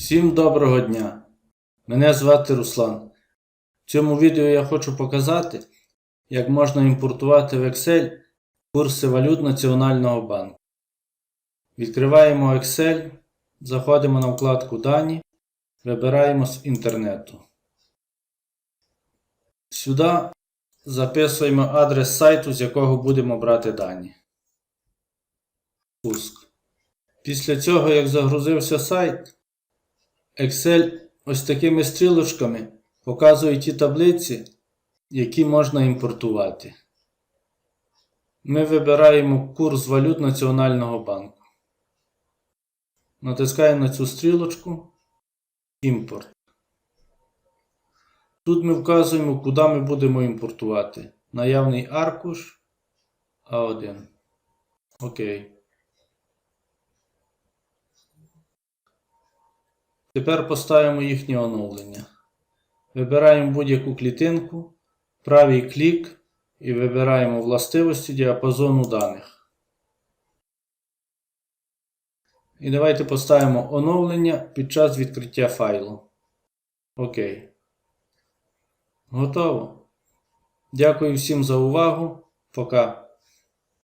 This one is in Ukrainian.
Всім доброго дня! Мене звати Руслан. В цьому відео я хочу показати, як можна імпортувати в Excel курси валют Національного банку. Відкриваємо Excel, заходимо на вкладку Дані, вибираємо з інтернету. Сюди записуємо адрес сайту, з якого будемо брати дані. Пуск. Після цього, як загрузився сайт, Excel ось такими стрілочками показує ті таблиці, які можна імпортувати. Ми вибираємо курс валют Національного банку. Натискаємо на цю стрілочку Імпорт. Тут ми вказуємо, куди ми будемо імпортувати. Наявний аркуш А1. Окей. Тепер поставимо їхнє оновлення. Вибираємо будь-яку клітинку, правий клік і вибираємо властивості діапазону даних. І давайте поставимо оновлення під час відкриття файлу. Окей. Готово. Дякую всім за увагу. Пока.